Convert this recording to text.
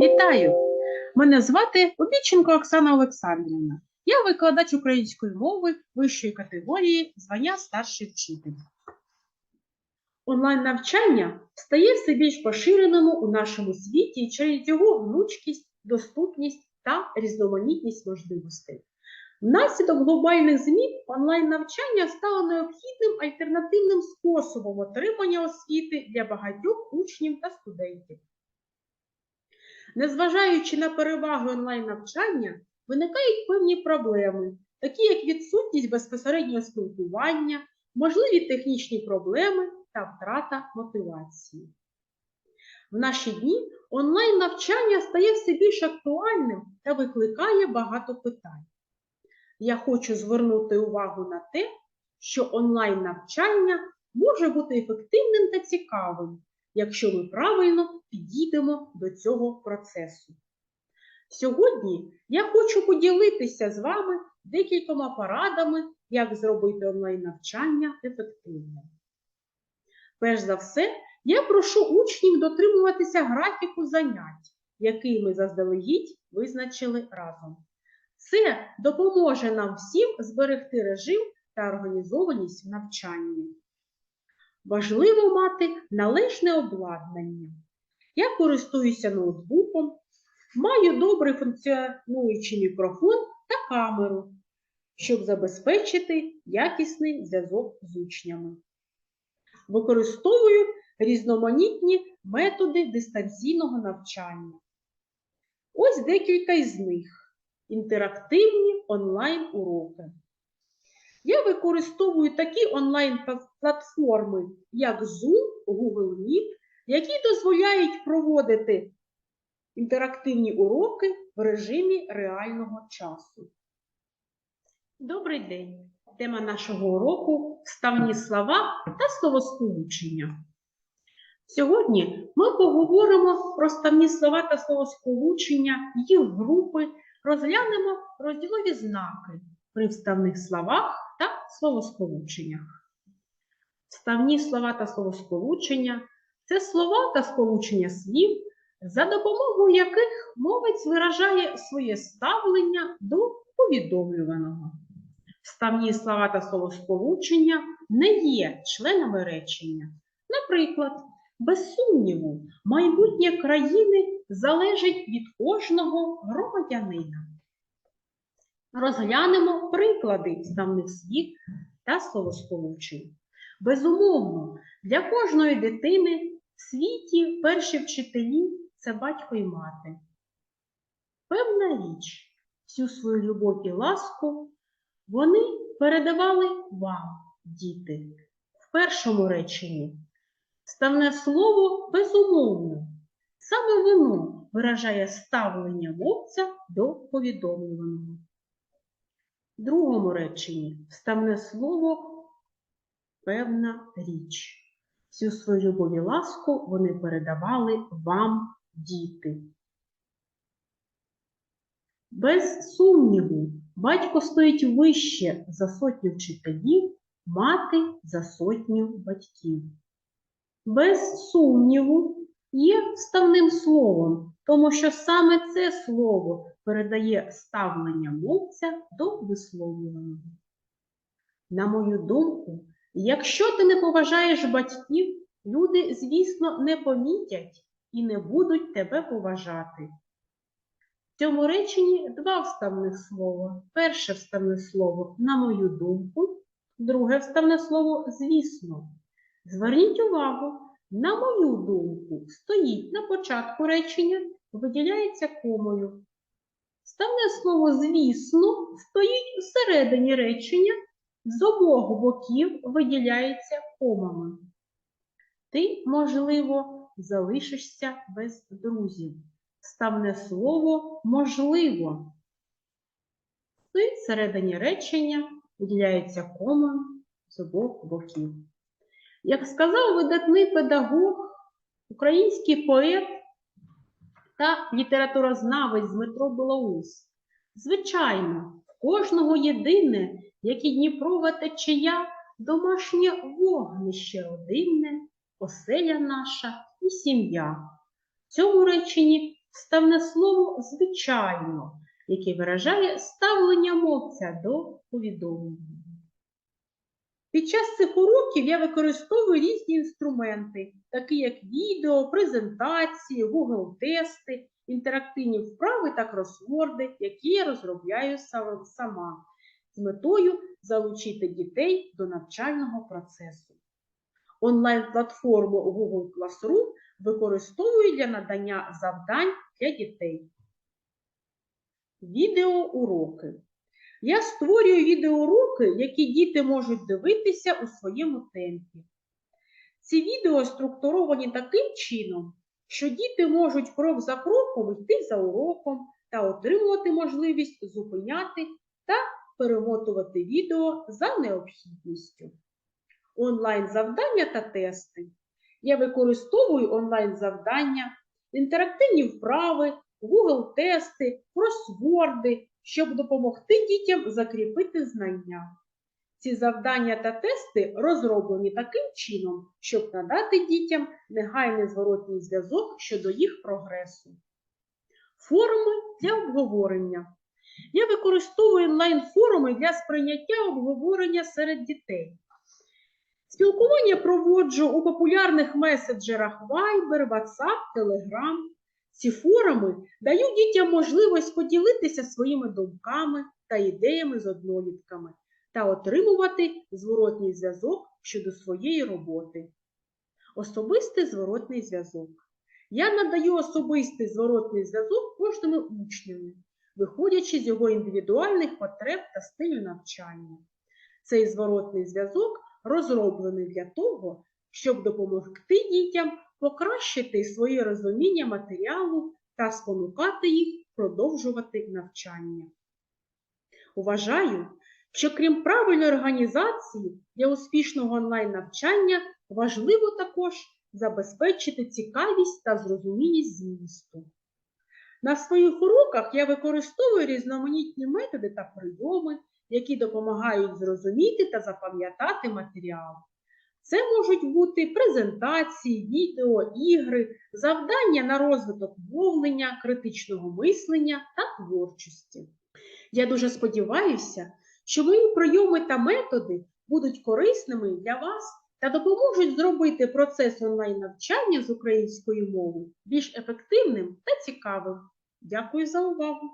Вітаю! Мене звати Обіченко Оксана Олександрівна. Я викладач української мови вищої категорії звання старший вчитель. Онлайн-навчання стає все більш поширеним у нашому світі через його гнучкість, доступність та різноманітність можливостей. Внаслідок глобальних змін онлайн-навчання стало необхідним альтернативним способом отримання освіти для багатьох учнів та студентів. Незважаючи на переваги онлайн-навчання, виникають певні проблеми, такі як відсутність безпосереднього спілкування, можливі технічні проблеми та втрата мотивації. В наші дні онлайн-навчання стає все більш актуальним та викликає багато питань. Я хочу звернути увагу на те, що онлайн-навчання може бути ефективним та цікавим, якщо ми правильно підійдемо до цього процесу. Сьогодні я хочу поділитися з вами декількома порадами, як зробити онлайн-навчання ефективним. Перш за все, я прошу учнів дотримуватися графіку занять, який ми заздалегідь визначили разом. Це допоможе нам всім зберегти режим та організованість в навчанні. Важливо мати належне обладнання. Я користуюся ноутбуком, маю добре функціонуючий мікрофон та камеру, щоб забезпечити якісний зв'язок з учнями. Використовую різноманітні методи дистанційного навчання. Ось декілька із них інтерактивні онлайн-уроки. Я використовую такі онлайн-платформи, як Zoom, Google Meet, які дозволяють проводити інтерактивні уроки в режимі реального часу. Добрий день! Тема нашого уроку вставні слова та словосполучення. Сьогодні ми поговоримо про вставні слова та словосполучення, їх групи, розглянемо розділові знаки при вставних словах та словосполученнях. Вставні слова та словосполучення це слова та сполучення слів, за допомогою яких мовець виражає своє ставлення до повідомлюваного. Вставні слова та словосполучення не є членами речення. Наприклад, без сумніву, майбутнє країни залежить від кожного громадянина. Розглянемо приклади вставних слів та словосполучень. Безумовно, для кожної дитини в світі перші вчителі це батько і мати. Певна річ, всю свою любов і ласку вони передавали вам, діти, в першому реченні. Ставне слово безумовно. Саме воно виражає ставлення мовця до повідомлюваного. В другому реченні вставне слово певна річ. Всю свою любов і ласку вони передавали вам, діти. Без сумніву, батько стоїть вище за сотню вчителів, мати за сотню батьків. Без сумніву є вставним словом, тому що саме це слово передає ставлення мовця до висловлюваного. На мою думку, якщо ти не поважаєш батьків, люди, звісно, не помітять і не будуть тебе поважати. В цьому реченні два вставних слова. Перше вставне слово, на мою думку, друге вставне слово звісно. Зверніть увагу, на мою думку, стоїть на початку речення, виділяється комою. Вставне слово звісно стоїть всередині речення, з обох боків виділяється комами. Ти, можливо, залишишся без друзів. Ставне слово можливо. Стоїть всередині речення, виділяється кома з обох боків. Як сказав видатний педагог, український поет та літературознавець Дмитро Білоус, звичайно, в кожного єдине, як і Дніпрова течія, домашнє вогнище родинне, оселя наша і сім'я. В цьому реченні вставне слово звичайно, яке виражає ставлення мовця до повідомлення. Під час цих уроків я використовую різні інструменти, такі як відео, презентації, Google-тести, інтерактивні вправи та кросворди, які я розробляю сама з метою залучити дітей до навчального процесу. Онлайн-платформу Google Classroom використовую для надання завдань для дітей. Відеоуроки. Я створюю відеоуроки, які діти можуть дивитися у своєму темпі. Ці відео структуровані таким чином, що діти можуть крок за кроком йти за уроком та отримувати можливість зупиняти та перемотувати відео за необхідністю. Онлайн-завдання та тести. Я використовую онлайн-завдання, інтерактивні вправи, Google-тести, кросворди, щоб допомогти дітям закріпити знання. Ці завдання та тести розроблені таким чином, щоб надати дітям негайний зворотній зв'язок щодо їх прогресу. Форуми для обговорення. Я використовую онлайн-форуми для сприйняття обговорення серед дітей. Спілкування проводжу у популярних меседжерах Viber, WhatsApp, Telegram. Ці форуми дають дітям можливість поділитися своїми думками та ідеями з однолітками та отримувати зворотній зв'язок щодо своєї роботи. Особистий зворотний зв'язок. Я надаю особистий зворотний зв'язок кожному учневі, виходячи з його індивідуальних потреб та стилю навчання. Цей зворотний зв'язок розроблений для того, щоб допомогти дітям покращити своє розуміння матеріалу та спонукати їх продовжувати навчання. Вважаю, що крім правильної організації для успішного онлайн-навчання важливо також забезпечити цікавість та зрозумілість змісту. На своїх уроках я використовую різноманітні методи та прийоми, які допомагають зрозуміти та запам'ятати матеріал. Це можуть бути презентації, відео, ігри, завдання на розвиток мовлення, критичного мислення та творчості. Я дуже сподіваюся, що мої прийоми та методи будуть корисними для вас та допоможуть зробити процес онлайн-навчання з української мови більш ефективним та цікавим. Дякую за увагу!